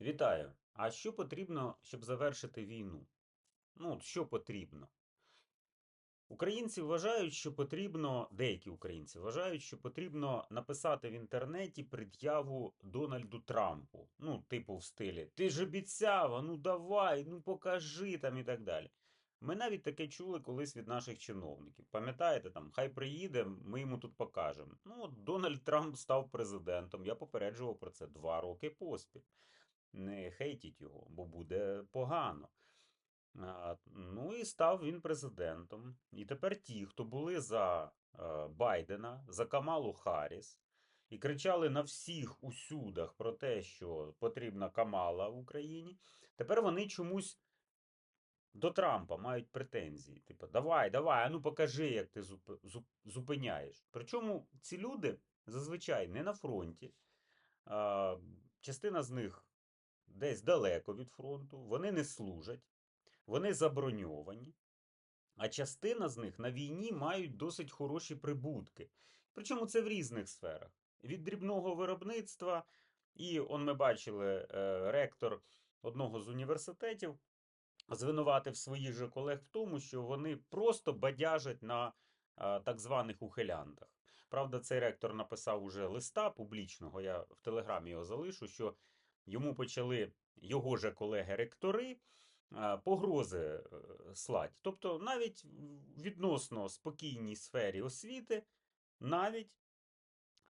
Вітаю! А що потрібно, щоб завершити війну? Ну, що потрібно? Українці вважають, що потрібно, деякі українці вважають, що потрібно написати в інтернеті пред'яву Дональду Трампу. Ну, типу, в стилі Ти ж обіцяв, ну давай, ну покажи там і так далі. Ми навіть таке чули колись від наших чиновників. Пам'ятаєте, там, хай приїде, ми йому тут покажемо. Ну, Дональд Трамп став президентом. Я попереджував про це два роки поспіль. Не хейтіть його, бо буде погано. Ну і став він президентом. І тепер ті, хто були за е, Байдена, за Камалу Харріс, і кричали на всіх усюдах про те, що потрібна Камала в Україні, тепер вони чомусь до Трампа мають претензії. Типу, давай, давай, а ну покажи, як ти зуп- зуп- зупиняєш. Причому ці люди зазвичай не на фронті. Частина з них десь далеко від фронту, вони не служать, вони заброньовані, а частина з них на війні мають досить хороші прибутки. Причому це в різних сферах. Від дрібного виробництва, і он ми бачили, е, ректор одного з університетів звинуватив своїх же колег в тому, що вони просто бадяжать на а, так званих ухилянтах. Правда, цей ректор написав уже листа публічного, я в телеграмі його залишу, що йому почали його же колеги-ректори погрози е, слать. Тобто навіть в відносно спокійній сфері освіти навіть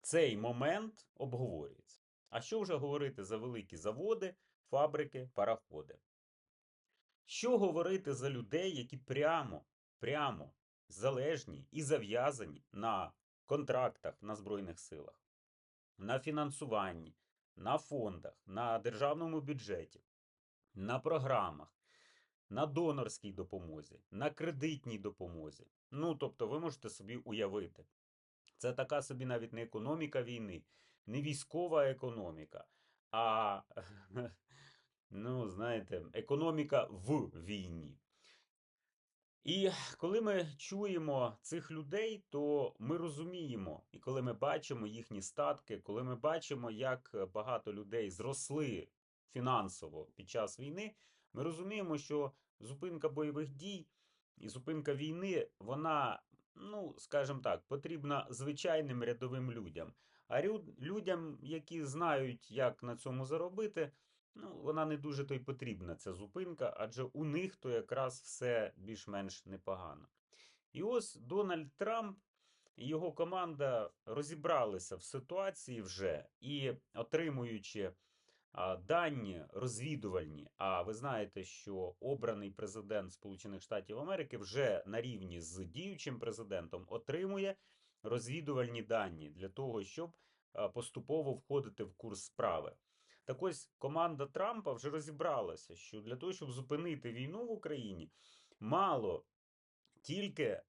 цей момент обговорюється. А що вже говорити за великі заводи, фабрики, пароходи? Що говорити за людей, які прямо, прямо залежні і зав'язані на контрактах на Збройних силах, на фінансуванні, на фондах, на державному бюджеті, на програмах, на донорській допомозі, на кредитній допомозі. Ну, тобто, ви можете собі уявити, це така собі навіть не економіка війни, не військова економіка, а Ну, знаєте, економіка в війні. І коли ми чуємо цих людей, то ми розуміємо, і коли ми бачимо їхні статки, коли ми бачимо, як багато людей зросли фінансово під час війни, ми розуміємо, що зупинка бойових дій і зупинка війни, вона, ну, скажімо так, потрібна звичайним рядовим людям. А людям, які знають, як на цьому заробити, Ну, вона не дуже то й потрібна, ця зупинка, адже у них то якраз все більш-менш непогано. І ось Дональд Трамп і його команда розібралися в ситуації вже і отримуючи а, дані розвідувальні. А ви знаєте, що обраний президент Сполучених Штатів Америки вже на рівні з діючим президентом отримує розвідувальні дані для того, щоб поступово входити в курс справи. Так ось команда Трампа вже розібралася, що для того, щоб зупинити війну в Україні, мало тільки е,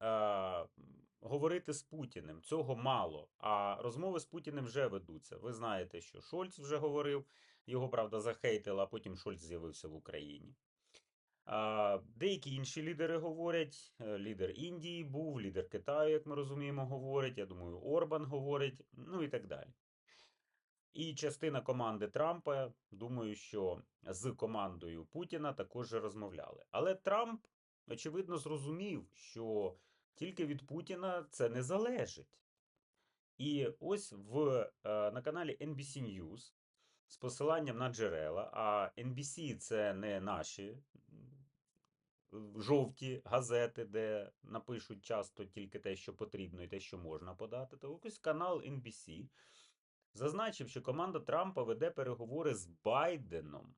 говорити з Путіним. Цього мало. А розмови з Путіним вже ведуться. Ви знаєте, що Шольц вже говорив, його правда захейтили, а потім Шольц з'явився в Україні. Деякі інші лідери говорять. е, Лідер Індії був, лідер Китаю, як ми розуміємо, говорить. Я думаю, Орбан говорить, ну і так далі. І частина команди Трампа, думаю, що з командою Путіна також розмовляли. Але Трамп, очевидно, зрозумів, що тільки від Путіна це не залежить. І ось в, е, на каналі NBC News з посиланням на джерела, а NBC це не наші жовті газети, де напишуть часто тільки те, що потрібно, і те, що можна подати. То ось канал NBC зазначив, що команда Трампа веде переговори з Байденом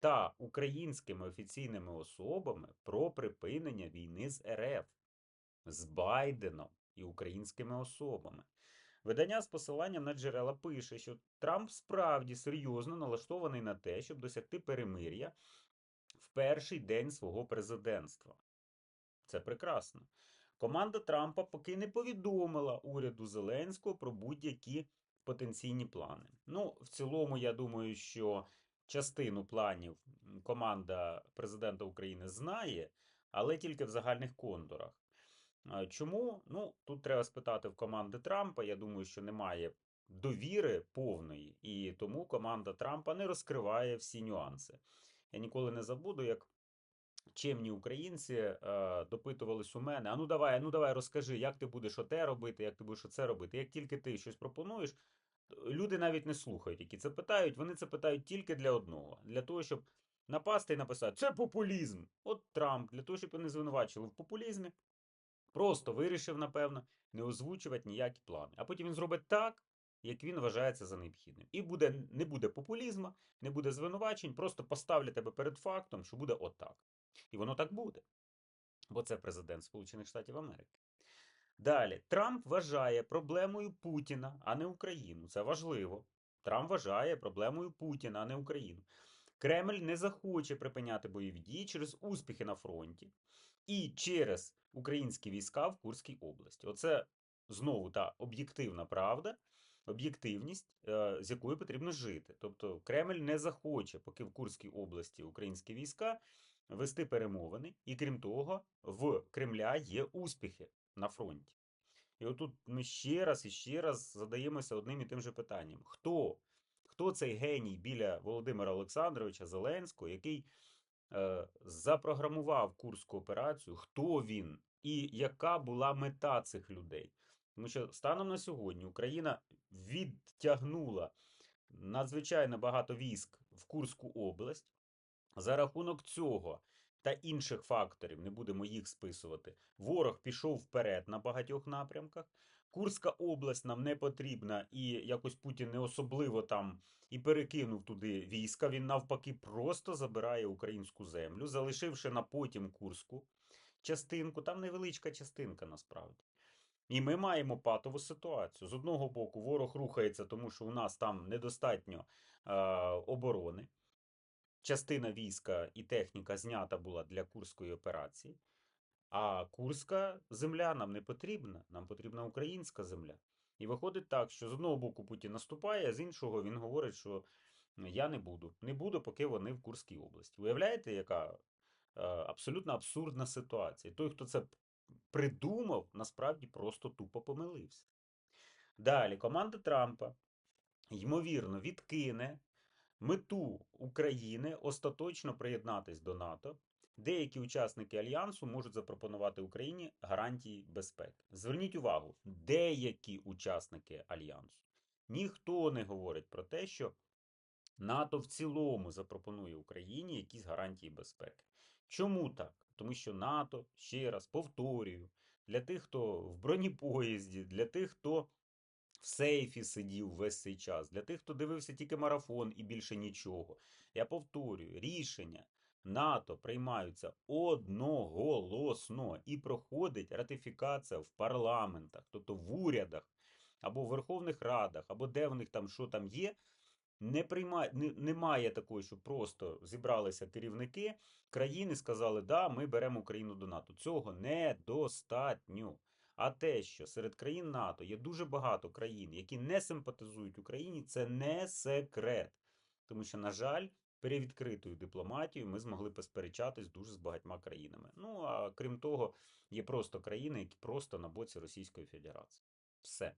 та українськими офіційними особами про припинення війни з РФ з Байденом і українськими особами. Видання з посиланням на джерела пише, що Трамп справді серйозно налаштований на те, щоб досягти перемир'я в перший день свого президентства. Це прекрасно. Команда Трампа поки не повідомила уряду Зеленського про будь-які потенційні плани. Ну, в цілому, я думаю, що частину планів команда президента України знає, але тільки в загальних контурах. Чому? Ну, тут треба спитати в команди Трампа. Я думаю, що немає довіри повної, і тому команда Трампа не розкриває всі нюанси. Я ніколи не забуду, як чемні українці е, допитувались у мене: а ну давай, ну давай, розкажи, як ти будеш оте робити, як ти будеш оце робити. Як тільки ти щось пропонуєш, люди навіть не слухають, які це питають. Вони це питають тільки для одного: для того, щоб напасти і написати це популізм. От Трамп, для того, щоб вони звинувачили в популізмі, просто вирішив, напевно, не озвучувати ніякі плани. А потім він зробить так, як він вважається за необхідним. І буде, не буде популізму, не буде звинувачень, просто поставлять тебе перед фактом, що буде отак. І воно так буде. Бо це президент Сполучених Штатів Америки. Далі, Трамп вважає проблемою Путіна, а не Україну. Це важливо. Трамп вважає проблемою Путіна, а не Україну. Кремль не захоче припиняти бойові дії через успіхи на фронті і через українські війська в Курській області. Оце знову та об'єктивна правда, об'єктивність, е, з якою потрібно жити. Тобто Кремль не захоче, поки в Курській області українські війська вести перемовини, і крім того, в Кремля є успіхи на фронті. І отут ми ще раз і ще раз задаємося одним і тим же питанням: хто? Хто цей геній біля Володимира Олександровича Зеленського, який е, запрограмував Курську операцію? Хто він і яка була мета цих людей? Тому що станом на сьогодні Україна відтягнула надзвичайно багато військ в Курську область. За рахунок цього та інших факторів, не будемо їх списувати, ворог пішов вперед на багатьох напрямках. Курська область нам не потрібна, і якось Путін не особливо там і перекинув туди війська. Він навпаки просто забирає українську землю, залишивши на потім Курську частинку. Там невеличка частинка насправді. І ми маємо патову ситуацію. З одного боку, ворог рухається, тому що у нас там недостатньо е, оборони. Частина війська і техніка знята була для Курської операції. А Курська земля нам не потрібна, нам потрібна українська земля. І виходить так, що з одного боку Путін наступає, а з іншого він говорить, що я не буду. Не буду, поки вони в Курській області. Уявляєте, яка е, абсолютно абсурдна ситуація? Той, хто це придумав, насправді просто тупо помилився. Далі, команда Трампа, ймовірно, відкине мету України остаточно приєднатись до НАТО. Деякі учасники альянсу можуть запропонувати Україні гарантії безпеки. Зверніть увагу, деякі учасники альянсу. Ніхто не говорить про те, що НАТО в цілому запропонує Україні якісь гарантії безпеки. Чому так? Тому що НАТО, ще раз повторюю, для тих, хто в бронепоїзді, для тих, хто в сейфі сидів весь цей час, для тих, хто дивився тільки марафон і більше нічого. Я повторюю, рішення НАТО приймаються одноголосно і проходить ратифікація в парламентах, тобто в урядах або в Верховних Радах, або де в них там що там є. Не приймає, не, немає такої, що просто зібралися керівники країни, сказали, да, ми беремо Україну до НАТО. Цього недостатньо. А те, що серед країн НАТО є дуже багато країн, які не симпатизують Україні, це не секрет. Тому що, на жаль, перевідкритою дипломатією ми змогли посперечатись дуже з багатьма країнами. Ну а крім того, є просто країни, які просто на боці Російської Федерації. Все.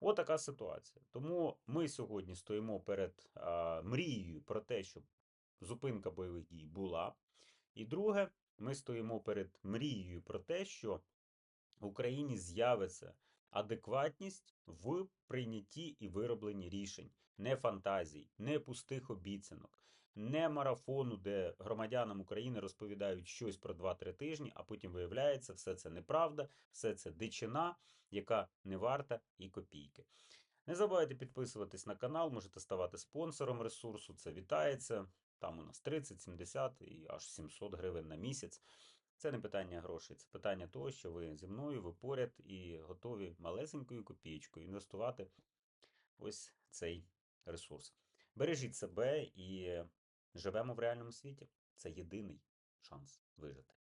Отака ситуація. Тому ми сьогодні стоїмо перед а, мрією про те, щоб зупинка бойових дій була. І друге, ми стоїмо перед мрією про те, що в Україні з'явиться адекватність в прийнятті і виробленні рішень, не фантазій, не пустих обіцянок, не марафону, де громадянам України розповідають щось про 2-3 тижні, а потім виявляється, все це неправда, все це дичина, яка не варта і копійки. Не забувайте підписуватись на канал, можете ставати спонсором ресурсу, це вітається. Там у нас 30, 70 і аж 700 гривень на місяць. Це не питання грошей, це питання того, що ви зі мною, ви поряд і готові малесенькою копієчкою інвестувати ось цей ресурс. Бережіть себе і живемо в реальному світі. Це єдиний шанс вижити.